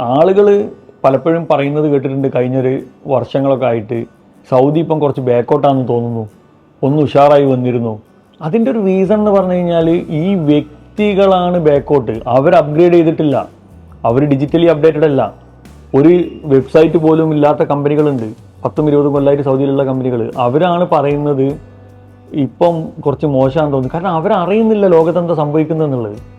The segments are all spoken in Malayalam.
ആളുകൾ പലപ്പോഴും പറയുന്നത് കേട്ടിട്ടുണ്ട് കഴിഞ്ഞൊരു വർഷങ്ങളൊക്കെ ആയിട്ട് സൗദി ഇപ്പം കുറച്ച് ബാക്കോട്ടാണെന്ന് തോന്നുന്നു. ഒന്ന് ഉഷാറായി വന്നിരുന്നു. അതിന്റെ ഒരു റീസൺ എന്ന് പറഞ്ഞു കഴിഞ്ഞാൽ ഈ വ്യക്തികളാണ് ബാക്കോട്ട് അവർ അപ്ഗ്രേഡ് ചെയ്തിട്ടില്ല. അവർ ഡിജിറ്റലി അപ്ഡേറ്റഡ് അല്ല. ഒരു വെബ്സൈറ്റ് പോലും ഇല്ലാത്ത കമ്പനികളുണ്ട്. പത്തും ഇരുപതും കൊല്ലമായിട്ട് സൗദിയിലുള്ള കമ്പനികൾ അവരാണ് പറയുന്നത് ഇപ്പം കുറച്ച് മോശമാണെന്ന് തോന്നുന്നു. കാരണം അവരറിയുന്നില്ല ലോകത്ത് എന്താ സംഭവിക്കുന്നതെന്നുള്ളത്.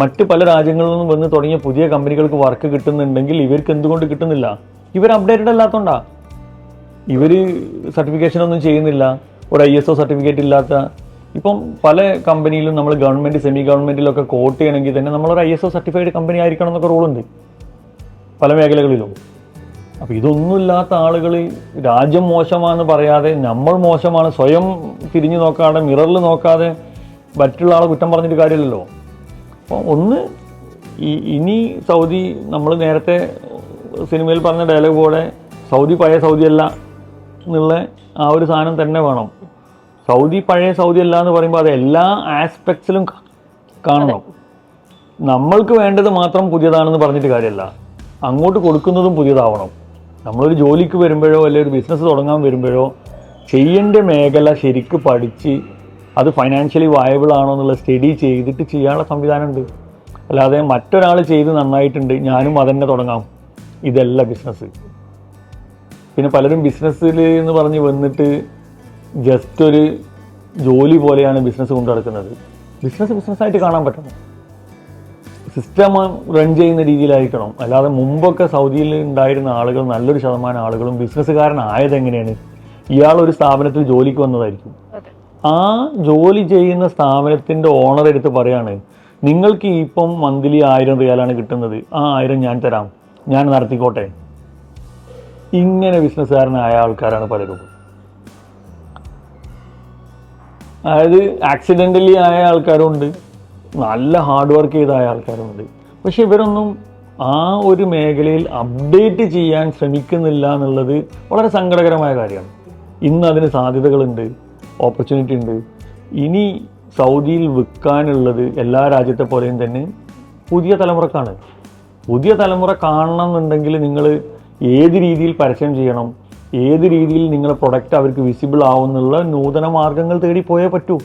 മറ്റ് പല രാജ്യങ്ങളിൽ നിന്നും വന്ന് തുടങ്ങിയ പുതിയ കമ്പനികൾക്ക് വർക്ക് കിട്ടുന്നുണ്ടെങ്കിൽ ഇവർക്ക് എന്തുകൊണ്ട് കിട്ടുന്നില്ല? ഇവർ അപ്ഡേറ്റഡ് അല്ലാത്തോണ്ടാ. ഇവർ സർട്ടിഫിക്കേഷൻ ഒന്നും ചെയ്യുന്നില്ല. ഒരു ഐ എസ് ഒ സർട്ടിഫിക്കറ്റ് ഇല്ലാത്ത. ഇപ്പം പല കമ്പനിയിലും നമ്മൾ ഗവൺമെന്റ് സെമി ഗവൺമെന്റിലൊക്കെ കോട്ട് ചെയ്യണമെങ്കിൽ തന്നെ നമ്മളൊരു I S O certified company ആയിരിക്കണം എന്നൊക്കെ റൂളുണ്ട് പല മേഖലകളിലും. അപ്പോൾ ഇതൊന്നുമില്ലാത്ത ആളുകൾ രാജ്യം മോശമാണെന്ന് പറയാതെ നമ്മൾ മോശമാണ് സ്വയം തിരിഞ്ഞു നോക്കാതെ മിററിൽ നോക്കാതെ മറ്റുള്ള ആളെ കുറ്റം പറഞ്ഞിട്ട് കാര്യമില്ലല്ലോ. അപ്പോൾ ഒന്ന് ഈ ഇനി സൗദി നമ്മൾ നേരത്തെ സിനിമയിൽ പറഞ്ഞ ഡയലോഗ് പോലെ സൗദി പഴയ സൗദി അല്ല എന്നുള്ള ആ ഒരു സാധനം തന്നെ വേണം. സൗദി പഴയ സൗദി അല്ല എന്ന് പറയുമ്പോൾ അത് എല്ലാ ആസ്പെക്ട്സിലും കാണണം. നമ്മൾക്ക് വേണ്ടത് മാത്രം പുതിയതാണെന്ന് പറഞ്ഞിട്ട് കാര്യമല്ല അങ്ങോട്ട് കൊടുക്കുന്നതും പുതിയതാവണം. നമ്മളൊരു ജോലിക്ക് വരുമ്പോഴോ അല്ലെങ്കിൽ ഒരു ബിസിനസ് തുടങ്ങാൻ വരുമ്പോഴോ ചെയ്യേണ്ട മേഖല ശരിക്ക് പഠിച്ച് അത് ഫൈനാൻഷ്യലി വയബിൾ ആണോ എന്നുള്ള സ്റ്റഡി ചെയ്തിട്ട് ചെയ്യാനുള്ള സംവിധാനമുണ്ട്. അല്ലാതെ മറ്റൊരാൾ ചെയ്ത് നന്നായിട്ടുണ്ട് ഞാനും അതന്നെ തുടങ്ങാം. ഇതല്ല ബിസിനസ് പിന്നെ പലരും ബിസിനസ്സിൽ എന്ന് പറഞ്ഞ് വന്നിട്ട് ജസ്റ്റ് ഒരു ജോലി പോലെയാണ് ബിസിനസ് കൊണ്ടു നടക്കുന്നത്. ബിസിനസ് ബിസിനസ്സായിട്ട് കാണാൻ പറ്റണം. സിസ്റ്റം റൺ ചെയ്യുന്ന രീതിയിലായിരിക്കണം. അല്ലാതെ മുമ്പൊക്കെ സൗദിയിൽ ഉണ്ടായിരുന്ന ആളുകൾ നല്ലൊരു ശതമാനം ആളുകളും ബിസിനസ്സുകാരനായത് എങ്ങനെയാണ്? ഇയാൾ ഒരു സ്ഥാപനത്തിൽ ജോലിക്ക് വന്നതായിരിക്കും. ആ ജോലി ചെയ്യുന്ന സ്ഥാപനത്തിന്റെ ഓണർ എടുത്ത് പറയാണ് നിങ്ങൾക്ക് ഇപ്പം മന്ത്ലി ആയിരം റിയാലാണ് കിട്ടുന്നത്. ആ ആയിരം ഞാൻ തരാം. ഞാൻ നടത്തിക്കോട്ടെ. ഇങ്ങനെ ബിസിനസ്സുകാരനായ ആൾക്കാരാണ് പലരും. അതായത് ആക്സിഡന്റലി ആയ ആൾക്കാരുണ്ട്. നല്ല ഹാർഡ് വർക്ക് ചെയ്തായ ആൾക്കാരുണ്ട്. പക്ഷെ ഇവരൊന്നും ആ ഒരു മേഖലയിൽ അപ്ഡേറ്റ് ചെയ്യാൻ ശ്രമിക്കുന്നില്ല എന്നുള്ളത് വളരെ സങ്കടകരമായ കാര്യമാണ്. ഇന്ന് അതിന് സാധ്യതകളുണ്ട്. ഓപ്പർച്യൂണിറ്റി ഉണ്ട്. ഇനി സൗദിയിൽ വിൽക്കാനുള്ളത് എല്ലാ രാജ്യത്തെ പോലെയും തന്നെ പുതിയ തലമുറക്കാണ്. പുതിയ തലമുറ കാണണം എന്നുണ്ടെങ്കിൽ നിങ്ങൾ ഏത് രീതിയിൽ പരസ്യം ചെയ്യണം? ഏത് രീതിയിൽ നിങ്ങളുടെ പ്രൊഡക്റ്റ് അവർക്ക് വിസിബിൾ ആവുന്നുള്ള നൂതന മാർഗങ്ങൾ തേടി പോയേ പറ്റൂ.